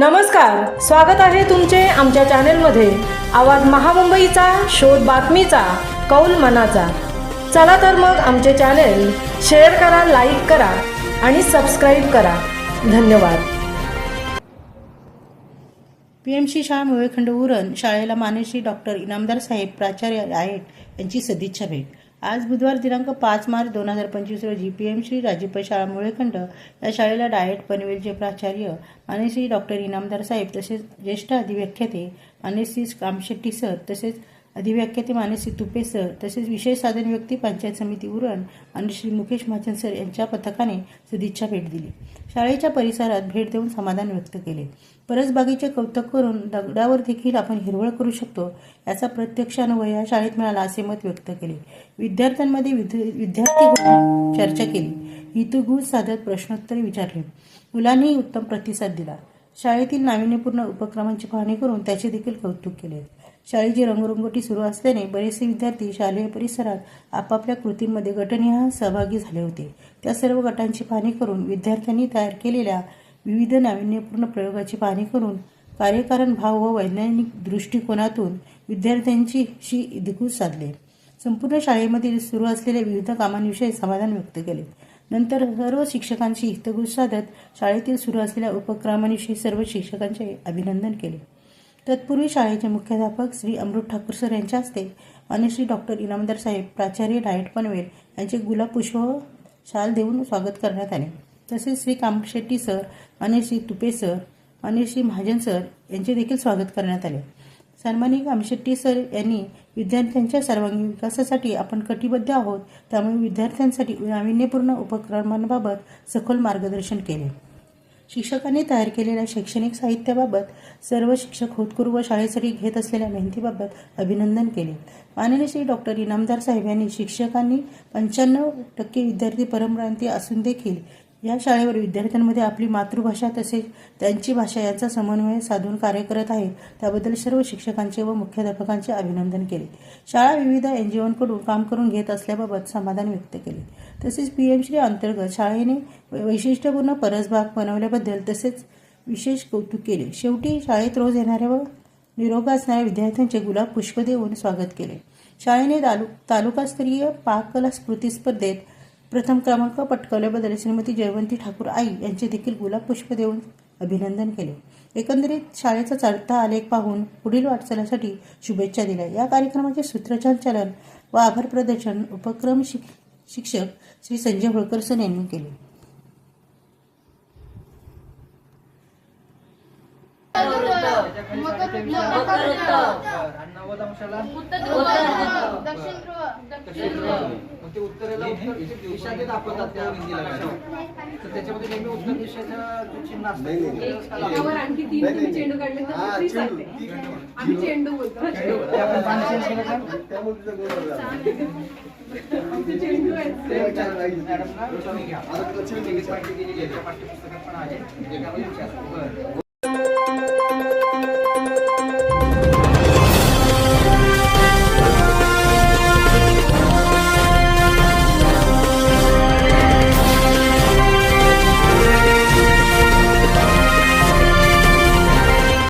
नमस्कार स्वागत आहे तुमचे आमच्या चॅनेलमध्ये. आवाज महामुंबईचा शोध बातमीचा कौल मनाचा. चला तर मग आमचे चॅनेल शेअर करा लाईक करा आणि सबस्क्राईब करा. धन्यवाद. पी एम सी शाळा मुळेखंड उरण शाळेला मानेश्री डॉक्टर इनामदार साहेब प्राचार्य आहेत यांची सदिच्छा भेट. आज बुधवार दिनांक पाच मार्च दोन हजार पंचवीस रोजी पी एम श्री राजीप शाळा मुळेखंड या शाळेला डायट पनवेलचे प्राचार्य आणि श्री डॉक्टर इनामदार साहेब तसेच ज्येष्ठ अधिव्याख्याते श्री कामशेट्टी सर तसेच अधिव्याख्याते मानसी तुपे सर. तसेच विशेष साधन व्यक्ती पंचायत समिती उरण आणि श्री मुकेश महाजन सर यांच्या पथकाने सदिच्छा भेट दिली. शाळेच्या परिसरात भेट देऊन समाधान व्यक्त केले. परसबागेचे कौतुक करून दगडावर देखील आपण हिरवळ करू शकतो याचा प्रत्यक्ष अनुभव या शाळेत मिळाला असे मत व्यक्त केले. विद्यार्थ्यांमध्ये विद्यार्थी चर्चा केली. हितगुज साधत प्रश्नोत्तरे विचारले. मुलांनी उत्तम प्रतिसाद दिला. शाळेतील नाविन्यपूर्ण उपक्रमांची पाहणी करून त्याचे देखील कौतुक केले. शाळेची रंगरंगोटी सुरू असल्याने बरेचसे विद्यार्थी शालेय परिसरात आपापल्या कृतींमध्ये गटनिहाय सहभागी झाले होते. त्या सर्व गटांची पाहणी करून विद्यार्थ्यांनी तयार केलेल्या विविध नाविन्यपूर्ण प्रयोगाची पाहणी करून कार्यकारण भाव व वैज्ञानिक दृष्टिकोनातून विद्यार्थ्यांची शी दिगूज साधले. संपूर्ण शाळेमधील सुरू असलेल्या विविध कामांविषयी समाधान व्यक्त केले. नंतर सर्व शिक्षकांशी हितगुज साधत शाळेतील सुरू असलेल्या उपक्रमांविषयी सर्व शिक्षकांचे अभिनंदन केले. तत्पूर्वी शाळेचे मुख्याध्यापक श्री अमृत ठाकूर सर यांच्या हस्ते आणि श्री डॉक्टर इनामदार साहेब प्राचार्य डायट पनवेल यांचे गुलाब पुष्प शाल देऊन स्वागत करण्यात आले. तसेच श्री कामशेट्टी सर आणि श्री तुपे सर आणि श्री महाजन सर यांचे देखील स्वागत करण्यात आले. सन्मानिक कामशेट्टी सर यांनी विद्यार्थ्यांच्या सर्वांगीण विकासासाठी आपण कटिबद्ध आहोत त्यामुळे विद्यार्थ्यांसाठी नाविन्यपूर्ण उपक्रमांबाबत सखोल मार्गदर्शन केले. शिक्षकांनी तयार केलेल्या शैक्षणिक साहित्याबाबत सर्व शिक्षक होतकरू व शाळेसाठी घेत असलेल्या मेहनतीबाबत अभिनंदन केले. माननीय श्री डॉक्टर इनामदार साहेब यांनी शिक्षकांनी पंच्याण्णव टक्के विद्यार्थी परमप्रांती असून देखील या शाळेवर विद्यार्थ्यांमध्ये आपली मातृभाषा तसेच त्यांची भाषा यांचा समन्वय साधून कार्य करत आहे. त्याबद्दल सर्व शिक्षकांचे व मुख्याध्यापकांचे अभिनंदन केले. शाळा विविध एन जी ओंकडून काम करून घेत असल्याबाबत समाधान व्यक्त केले. तसेच पी एम श्री अंतर्गत शाळेने वैशिष्ट्यपूर्ण परसबाग बनवल्याबद्दल तसेच विशेष कौतुक केले. शेवटी शाळेत रोज येणाऱ्या व निरोग असणाऱ्या विद्यार्थ्यांचे गुलाब पुष्प देऊन स्वागत केले. शाळेने तालु तालुकास्तरीय पाककला स्मृती स्पर्धेत प्रथम क्रमांक पटकावल्याबद्दल श्रीमती जयवंती ठाकूर आई यांचे देखील गुलाब पुष्प देऊन अभिनंदन केले. एकंदरीत शाळेचा चढता आलेख पाहून पुढील वाटचालीसाठी शुभेच्छा दिल्या. या कार्यक्रमाचे सूत्रसंचालन व आभार प्रदर्शन उपक्रम शिक्षक श्री संजय होळकर सर यांनी केले. आणि नव्वद अंशाला? दक्षिण ध्रुव दक्षिण ध्रुव. मग ते उत्तरेला उत्तर दिशा ते दाखवतात त्या नकाशावर. तर त्याच्यामध्ये नेहमी उत्तर दिशेचं जे चिन्ह असतं ते उत्तरेलाच का त्यावर लावतात? आणखी तीन तुम्ही चेंडू काढले तर दुसरी चालते आम्ही चेंडू बोलतो. ते आपण पाणी change केलं का? आमचे चेंडू आहेत. ते विचारा. मॅडमना तुम्ही घ्या. पाठ्यपुस्तकात पण आहे. त्याच्यामध्ये विचारा. बरं.